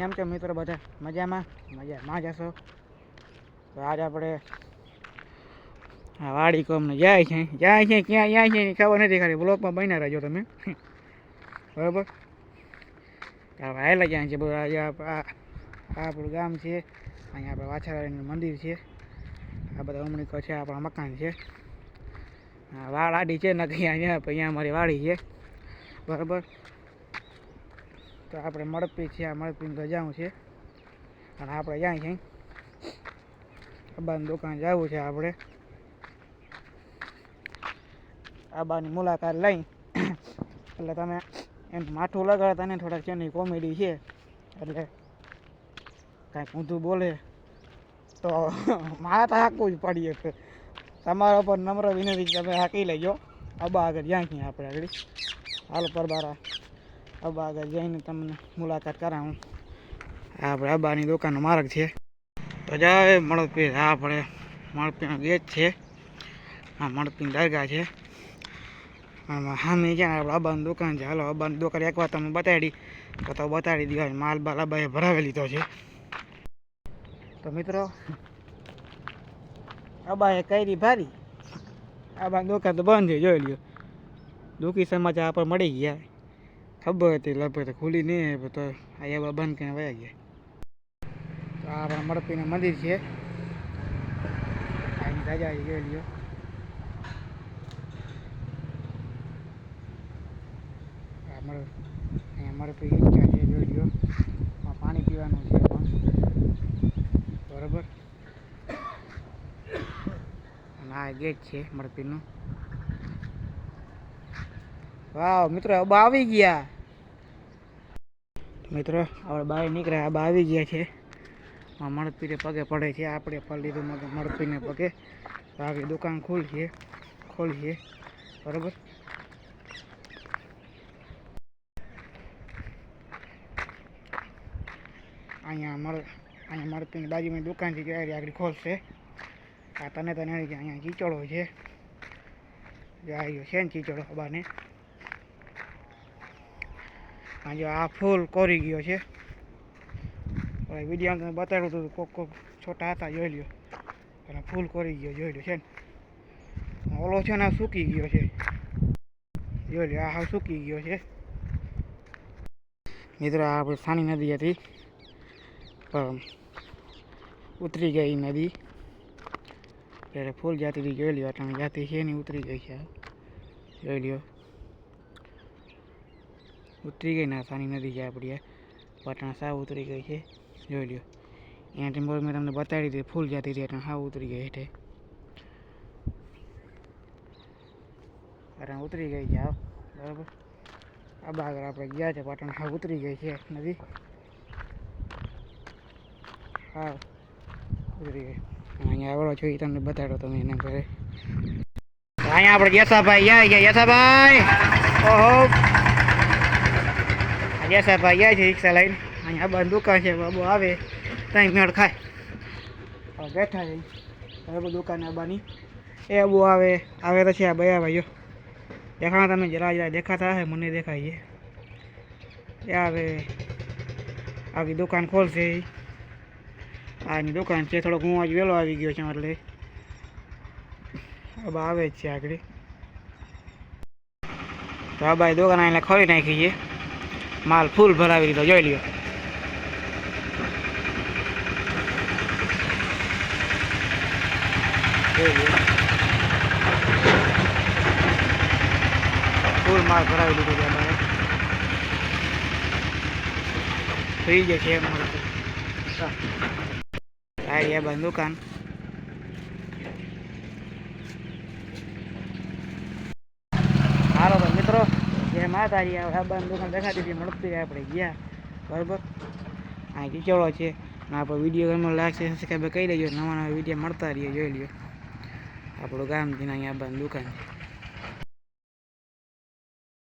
કેમ છો મિત્રો બધા મજામાં? મજામાં જશો તો આજ આપણે વાડી કોમને જાય છે. જાય છે ક્યાં? જાય છે ખબર નથી ખાલી. બ્લોકમાં બન્યા રહેજો તમે. બરાબર? આવેલા જાય છે? બધું આજે આપણું ગામ છે. અહીંયા આપણે વાછારાણીનું મંદિર છે. આ બધા અમણીકો છે આપણા મકાન છે. આ વાડ આડી છે નથી અહીંયા અહીંયા અમારી વાડી છે. બરાબર? તો આપણે મળપી છે, આ મળપીને તો છે. અને આપણે જાય છે આબાની દુકાન જવું છે આપણે. આબાની મુલાકાત લઈ. એટલે તમે એમ માથું લગાડતા ને થોડાક છે કોમેડી છે. એટલે કાંઈક ઊંધું બોલે તો મારે તો હાંકવું જ પડીએ તમારા પર નમ્ર વિનંતી તમે હાંકી લેજો. અબા આગળ જાય છીએ આપણે આગળ? હાલ, પરબારા. અબ્બા આગળ જઈને તમને મુલાકાત કરાવું. આપણે અબ્બાની દુકાનનો માર્ગ છે. તો જાય મળપી આપણે મળપીનો ગેટ છે. આ મળપીની દરગાહ છે. આમાં સામે છે આપણે અબાની દુકાન છે. હાલો અબાની દુકાન એક વાર તમે બતાડી. તો તો બતાડી દીધો માલ બાલ અબાએ ભરાવી લીધો છે. તો મિત્રો અબ્બાએ કરી ભારી. અબ્બાની દુકાન તો બંધ છે, જોઈ લ્યો. દુઃખી સમાચાર આપણે મળી ગયા. ખબર હતી, લગભગ તો ખુલી નહીં હોય તો આ એવા બંધ કરીને વયા ગયા. તો આ આપણા મળપીનું મંદિર છે. આની રાજા લ્યો આ મળ અહીંયા મળપી ઈચ્છા છે જોઈ લ્યો. પાણી પીવાનું છે બરાબર? અને આ ગેટ છે મળપીનું. વાવ, મિત્રો અબા આવી ગયા. મિત્રો આપણે બહાર નીકળ્યા. આબા આવી ગયા છે. મળપીને પગે પડે છે. આપણે પડી મગે મળપીને પગે. તો આગળ દુકાન ખોલીએ ખોલીએ. બરાબર? અહીંયા મળ અહીંયા મળપીની બાજુમાં દુકાન છે. ત્યારે આગળ ખોલશે. આ તને તને અહીંયા ચીચડો છે. આવ્યો છે ને ચીચડો અબાને આજે આ ફૂલ કોરી ગયો છે. વીડિયો તમે બતાવ્યું હતું કોક કોક છોટા હતા, જોઈ લ્યો. અને ફૂલ કોરી ગયો, જોઈ લ્યો, છે ને? ઓલો છે ને સૂકી ગયો છે. જોઈ લ્યો, આ સૂકી ગયો છે. મિત્રો, આ આપણે સાની નદી હતી. પણ ઉતરી ગઈ નદી. ત્યારે ફૂલ જાતી જોઈ લ્યો આટલા જાતી છે ને, ઉતરી ગઈ છે. જોઈ લ્યો. ઉતરી ગઈ ના સાની નદી છે આપણી. પાટણ સાવ ઉતરી ગઈ છે. જોઈ લ્યો. અહીંયાથી મોર મેં તમને બતાડી હતી ફૂલ જતી હતી, એટલે સાવ ઉતરી ગઈ હેઠે. પાટણ ઉતરી ગઈ છે, આવ. બરાબર. આ બાગર આપણે ગયા છે, પાટણ સાવ ઉતરી ગઈ છે, નદી. હા ઉતરી ગઈ. અહીંયા આવડો છો, એ તમને બતાડો તમે એના ઘરે. અહીંયા આપણે યશાભાઈ યા ગયા, યશાભાઈ! ઓહો! યશાભાઈ જાય છે રિક્ષા લઈને. અહીંયા બંધ દુકાન છે, બાબુ આવે ત્યાં મેળ ખાય. બેઠા છે. બરાબર દુકાન આબાની. એ બહુ આવે આવે તો છે આ બયા ભાઈઓ. દેખાણા તમે જરા જરા દેખાતા હશે, મને દેખાય છે. એ આવે. આવી દુકાન ખોલશે. આની દુકાન છે, થોડોક હું આજ વહેલો આવી ગયો છું, એટલે હવે આવે જ છે આગળ. તો આ બાઈ દુકાન એટલે ખોલી નાખી છે. માલ ફૂલ ભરાવી દીધો, જોઈ લ્યો. ફૂલ માલ ભરાવી દીધો છે અમારે. જશે અમારે. આ બંધ દુકાન હાલો તો મિત્રો જે માતાજી આવે બંધ દુકાન દેખાતી હતી, મળતી આપણે ગયા. બરાબર? આ કીચોળો છે. આપણો વીડિયો ગમે લાગશે સબસ્ક્રાઈબ કરી દેજો, નવા નવા વીડિયો મળતા રહીએ, જોઈ લ્યો. આપણું ગામ જીના અહીંયા બંધ દુકાન